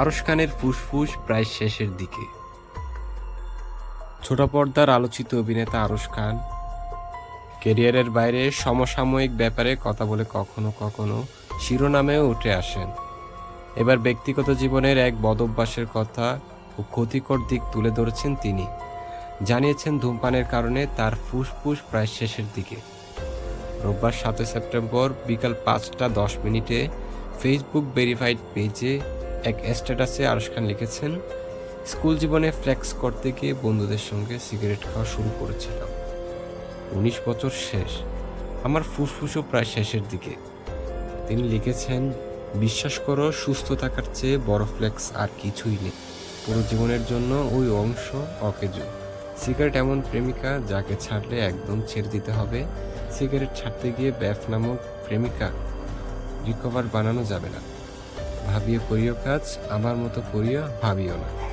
আরশ খানের ফুসফুস প্রায় শেষের দিকে। ছোট পর্দার আলোচিত অভিনেতা আরশ খান কেরিয়ারের বাইরে সমসাময়িক ব্যাপারে কথা বলে কখনো কখনো শিরোনামেও উঠে আসেন। এবার ব্যক্তিগত জীবনের এক বদভ্যাসের কথা ও ক্ষতিকর দিক তুলে ধরেছেন তিনি। জানিয়েছেন ধূমপানের কারণে তার ফুসফুস প্রায় শেষের দিকে। রোববার সাতই সেপ্টেম্বর বিকাল পাঁচটা দশ মিনিটে ফেসবুক ভেরিফাইড পেজে এক স্ট্যাটাসে আরশ খান লিখেছেন, স্কুল জীবনে ফ্লেক্স করতে গিয়ে বন্ধুদের সঙ্গে সিগারেট খাওয়া শুরু করেছিলাম। উনিশ বছর শেষ, আমার ফুসফুসও প্রায় শেষের দিকে। তিনি লিখেছেন, বিশ্বাস করো, সুস্থ থাকার চেয়ে বড় ফ্লেক্স আর কিছুই নেই। পুরো জীবনের জন্য ওই অংশ অকেজ। সিগারেট এমন প্রেমিকা যাকে ছাড়লে একদম ছেড়ে দিতে হবে। সিগারেট ছাড়তে গিয়ে ব্যাফ নামক প্রেমিকা রিকভার বানানো যাবে না। ভাবিয়ে করিও কাজ আমার মতো করিও ভাবিও না।